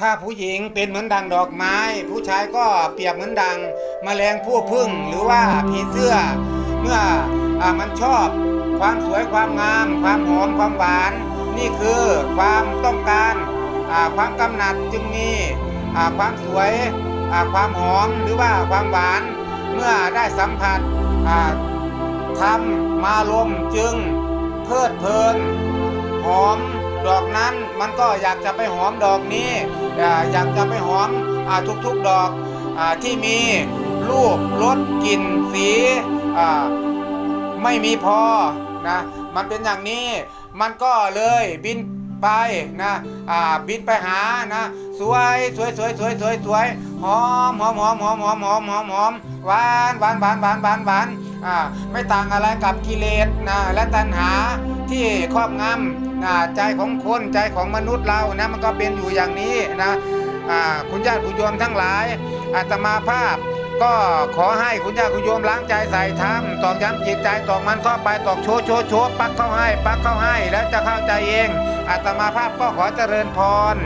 ถ้าผู้หญิงเป็นเหมือนดังดอกไม้ ผู้ชายก็เปรียบเหมือนดังแมลงผู้พึ่งหรือว่าผีเสื้อ เมื่ออมันชอบความสวยความงาม ความหอมความหวาน นี่คือความต้องการความกำหนัดจึงมีความสวยความหอมหรือว่าความหวาน เมื่อได้สัมผัสทำมาลมจึงเพลิดเพลินหอม ดอกนั้นมันก็อยากจะไปหอมดอกนี้อยากจะไปหอมอทุกๆดอกอที่มีรูปรสกลิ่นสีไม่มีพอนะมันเป็นอย่างนี้มันก็เลยบินไปนะบินไปหานะสวยสวยสวยสวยสวยสวยหอมหอมหอมหอมหอมหอมหอมหอมหวานหวานหวานหวานหวานหวาน ไม่ต่างอะไรกับกิเลสนะและตัณหาที่ครอบงำนะใจของคนใจของมนุษย์เรานะมันก็เป็นอยู่อย่างนี้นะคุณญาติคุณโยมทั้งหลายอาตมาภาพก็ขอให้คุณญาติคุณโยมล้างใจใส่ธรรมตอกย้ำจิตใจตอกมันเข้าไปตอกโชว์โชว์โชว์ปักเข้าให้ปักเข้าให้แล้วจะเข้าใจเองอาตมาภาพก็ขอเจริญพร